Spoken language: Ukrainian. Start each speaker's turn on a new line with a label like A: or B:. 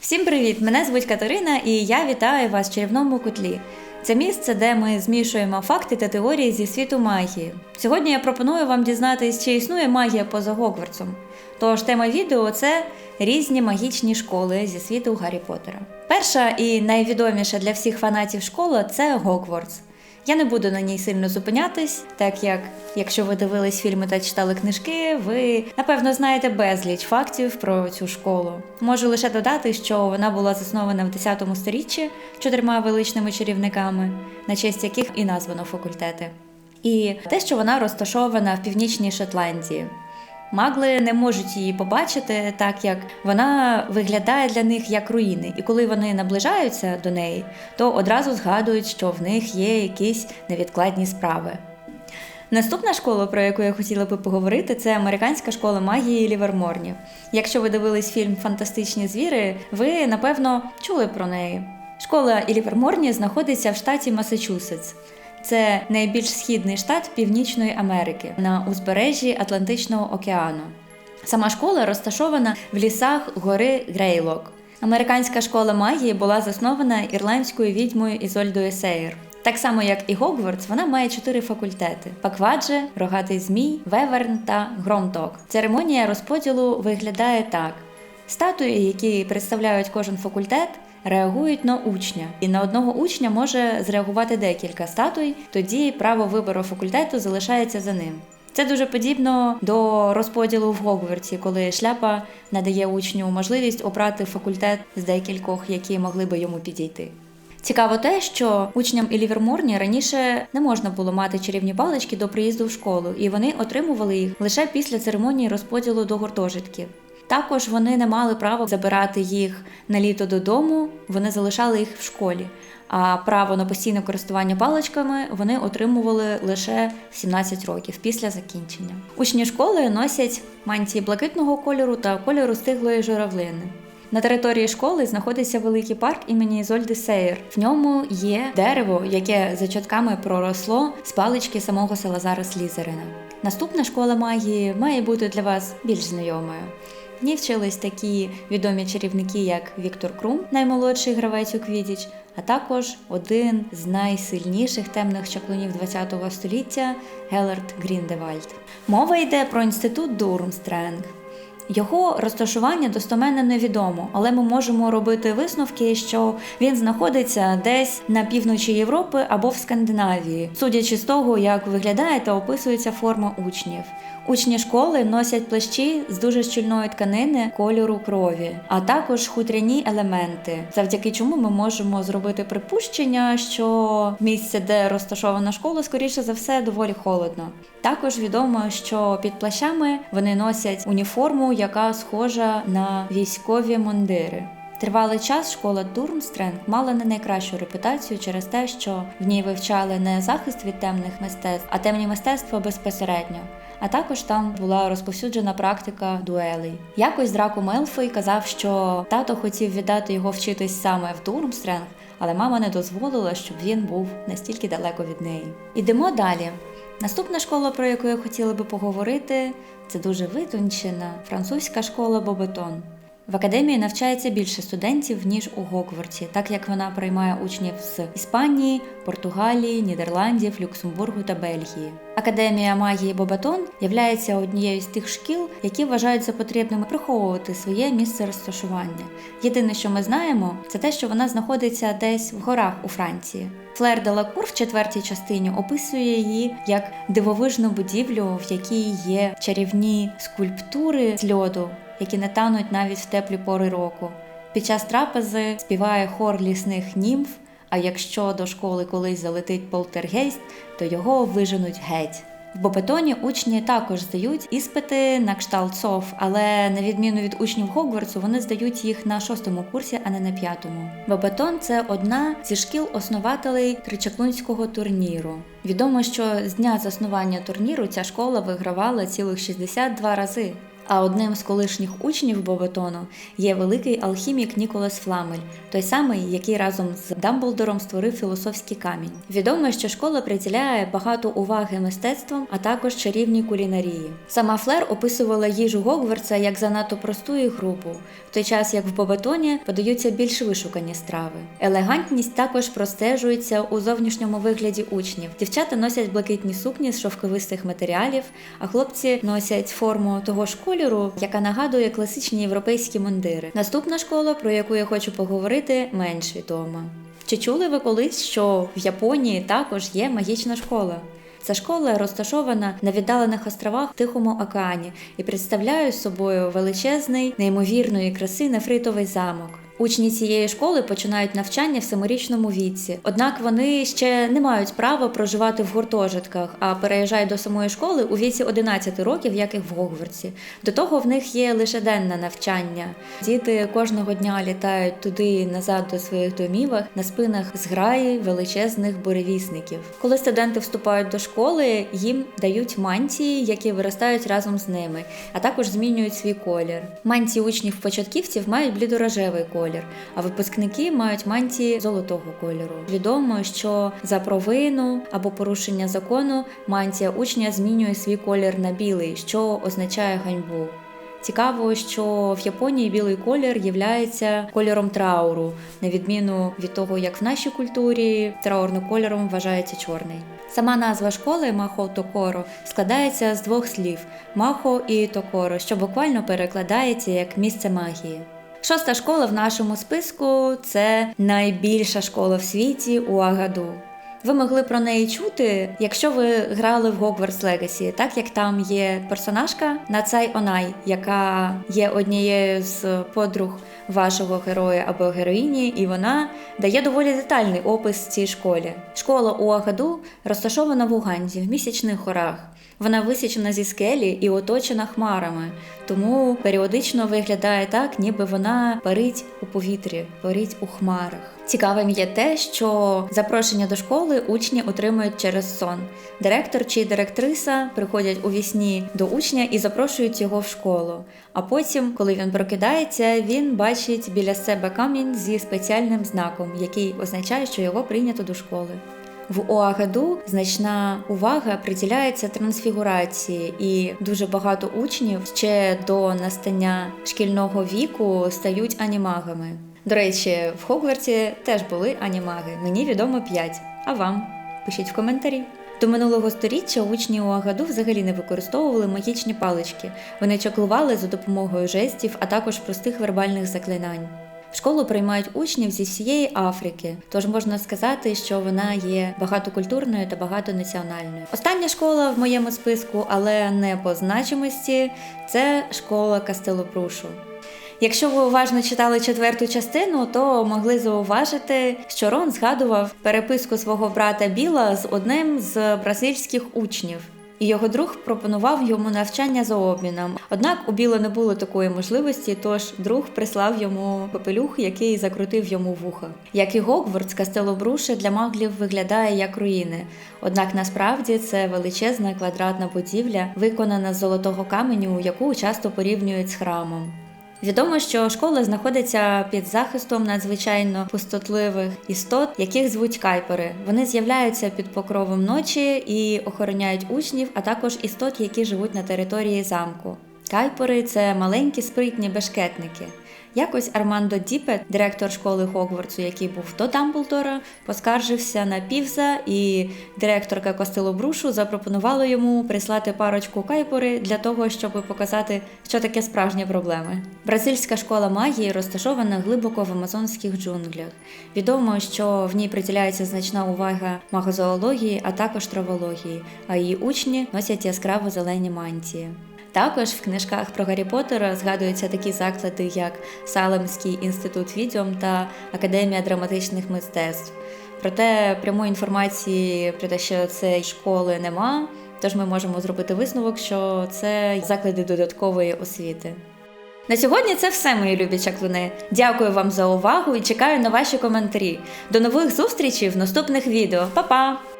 A: Всім привіт! Мене звуть Катерина, і я вітаю вас в чарівному кутлі. Це місце, де ми змішуємо факти та теорії зі світу магії. Сьогодні я пропоную вам дізнатись, чи існує магія поза Гогвартсом. Тож тема відео це різні магічні школи зі світу Гаррі Поттера. Перша і найвідоміша для всіх фанатів школа це Гогвартс. Я не буду на ній сильно зупинятись, так як якщо ви дивились фільми та читали книжки, ви напевно знаєте безліч фактів про цю школу. Можу лише додати, що вона була заснована в 10 сторіччі чотирма величними чарівниками, на честь яких і названо факультети. І те, що вона розташована в північній Шотландії. Магли не можуть її побачити, так як вона виглядає для них як руїни, і коли вони наближаються до неї, то одразу згадують, що в них є якісь невідкладні справи. Наступна школа, про яку я хотіла би поговорити, це американська школа магії Ліверморні. Якщо ви дивились фільм Фантастичні звіри, ви напевно чули про неї. Школа Ліверморні знаходиться в штаті Масачусетс. Це найбільш східний штат Північної Америки на узбережжі Атлантичного океану. Сама школа розташована в лісах гори Грейлок. Американська школа магії була заснована ірландською відьмою Ізольдою Сейр. Так само, як і Гогвартс, вона має чотири факультети: Паквадже, Рогатий Змій, Веверн та Громток. Церемонія розподілу виглядає так: статуї, які представляють кожен факультет, реагують на учня, і на одного учня може зреагувати декілька статуй, тоді право вибору факультету залишається за ним. Це дуже подібно до розподілу в Гогвартсі, коли шляпа надає учню можливість обрати факультет з декількох, які могли би йому підійти. Цікаво те, що учням і Ліверморні раніше не можна було мати чарівні палички до приїзду в школу, і вони отримували їх лише після церемонії розподілу до гуртожитків. Також вони не мали права забирати їх на літо додому, вони залишали їх в школі. А право на постійне користування паличками вони отримували лише 17 років після закінчення. Учні школи носять мантії блакитного кольору та кольору стиглої журавлини. На території школи знаходиться великий парк імені Ізольди Сейр. В ньому є дерево, яке за чатками проросло з палички самого Салазара Слізерина. Наступна школа магії має бути для вас більш знайомою. В ній вчились такі відомі чарівники, як Віктор Крум, наймолодший гравець у Квідіч, а також один з найсильніших темних чаклунів ХХ століття Гелерт Гріндевальд. Мова йде про інститут Дурмстренг. Його розташування достоменно невідомо, але ми можемо робити висновки, що він знаходиться десь на півночі Європи або в Скандинавії, судячи з того, як виглядає та описується форма учнів. Учні школи носять плащі з дуже щільної тканини кольору крові, а також хутряні елементи, завдяки чому ми можемо зробити припущення, що місце, де розташована школа, скоріше за все, доволі холодно. Також відомо, що під плащами вони носять уніформу, яка схожа на військові мундири. Тривалий час школа Дурмстренг мала не найкращу репутацію через те, що в ній вивчали не захист від темних мистецтв, а темні мистецтва безпосередньо. А також там була розповсюджена практика дуелей. Якось Драко Мелфой казав, що тато хотів віддати його вчитись саме в Дурмстренг, але мама не дозволила, щоб він був настільки далеко від неї. Ідемо далі. Наступна школа, про яку я хотіла би поговорити, це дуже витончена французька школа Бобетон. В академії навчається більше студентів ніж у Гогвартсі, так як вона приймає учнів з Іспанії, Португалії, Нідерландів, Люксембургу та Бельгії. Академія магії Бобатон є однією з тих шкіл, які вважають за потрібними приховувати своє місце розташування. Єдине, що ми знаємо, це те, що вона знаходиться десь в горах у Франції. Флер де Лакур в четвертій частині описує її як дивовижну будівлю, в якій є чарівні скульптури з льоду, які не тануть навіть в теплі пори року. Під час трапези співає хор лісних німф. А якщо до школи колись залетить полтергейст, то його виженуть геть. В Бобетоні учні також здають іспити на кшталт СОВ, але на відміну від учнів Хогвартсу, вони здають їх на шостому курсі, а не на п'ятому. Бобетон це одна зі шкіл основателей тричаклунського турніру. Відомо, що з дня заснування турніру ця школа вигравала цілих 62 рази. А одним з колишніх учнів Бобетону є великий алхімік Ніколас Фламель, той самий, який разом з Дамблдором створив філософський камінь. Відомо, що школа приділяє багато уваги мистецтвам, а також чарівній кулінарії. Сама Флер описувала їжу Гогвартса як занадто просту і грубу, в той час як в Бобетоні подаються більш вишукані страви. Елегантність також простежується у зовнішньому вигляді учнів. Дівчата носять блакитні сукні з шовковистих матеріалів, а хлопці носять форму того ж кольору, яка нагадує класичні європейські мундири. Наступна школа, про яку я хочу поговорити, менш відома. Чи чули ви колись, що в Японії також є магічна школа? Ця школа розташована на віддалених островах в Тихому океані і представляє собою величезний, неймовірної краси нефритовий замок. Учні цієї школи починають навчання в семирічному віці, однак вони ще не мають права проживати в гуртожитках, а переїжджають до самої школи у віці 11 років, як і в Гогвартсі. До того в них є лише денне навчання. Діти кожного дня літають туди і назад до своїх домівок на спинах зграї величезних буревісників. Коли студенти вступають до школи, їм дають мантії, які виростають разом з ними, а також змінюють свій колір. Мантії учнів початківців мають блідорожевий колір колір, а випускники мають мантії золотого кольору. Відомо, що за провину або порушення закону мантія учня змінює свій колір на білий, що означає ганьбу. Цікаво, що в Японії білий колір є кольором трауру, на відміну від того, як в нашій культурі траурним кольором вважається чорний. Сама назва школи Махо Токоро складається з двох слів махо і токоро, що буквально перекладається як місце магії. Шоста школа в нашому списку це найбільша школа в світі у Агаду. Ви могли про неї чути, якщо ви грали в Hogwarts Legacy, так як там є персонажка Нацай Онай, яка є однією з подруг вашого героя або героїні, і вона дає доволі детальний опис цій школі. Школа у Агаду розташована в Уганді в місячних горах. Вона висічена зі скелі і оточена хмарами, тому періодично виглядає так, ніби вона парить у повітрі, парить у хмарах. Цікавим є те, що запрошення до школи учні отримують через сон. Директор чи директриса приходять у вісні до учня і запрошують його в школу. А потім, коли він прокидається, він бачить біля себе камінь зі спеціальним знаком, який означає, що його прийнято до школи. В ОАГДу значна увага приділяється трансфігурації, і дуже багато учнів ще до настання шкільного віку стають анімагами. До речі, в Хогвартсі теж були анімаги. Мені відомо 5. А вам? Пишіть в коментарі. До минулого століття учні УАГАДу взагалі не використовували магічні палички. Вони чаклували за допомогою жестів, а також простих вербальних заклинань. В школу приймають учнів зі всієї Африки, тож можна сказати, що вона є багатокультурною та багатонаціональною. Остання школа в моєму списку, але не по значимості, це школа Кастелопрушу. Якщо ви уважно читали четверту частину, то могли зауважити, що Рон згадував переписку свого брата Біла з одним з бразильських учнів і його друг пропонував йому навчання за обміном. Однак у Біла не було такої можливості, тож друг прислав йому пепелюх, який закрутив йому вуха. Як і Гогвардс, Кастелобруше для маглів виглядає як руїни. Однак насправді це величезна квадратна будівля, виконана з золотого каменю, яку часто порівнюють з храмом. Відомо, що школа знаходиться під захистом надзвичайно пустотливих істот, яких звуть кайпери. Вони з'являються під покровом ночі і охороняють учнів, а також істот, які живуть на території замку. Кайпери це маленькі спритні бешкетники. Якось Армандо Діпет, директор школи Хогвартсу, який був до Дамблдора, поскаржився на півза, і директорка Костелобрушу запропонувала йому прислати парочку кайпори для того, щоб показати, що таке справжні проблеми. Бразильська школа магії розташована глибоко в амазонських джунглях. Відомо, що в ній приділяється значна увага магозоології, а також травології, а її учні носять яскраво зелені мантії. Також в книжках про Гаррі Поттера згадуються такі заклади, як Салемський інститут відьом та Академія драматичних мистецтв. Проте прямої інформації про те, що цієї школи нема, тож ми можемо зробити висновок, що це заклади додаткової освіти. На сьогодні це все, мої любі чаклуни. Дякую вам за увагу і чекаю на ваші коментарі. До нових зустрічей в наступних відео. Па-па!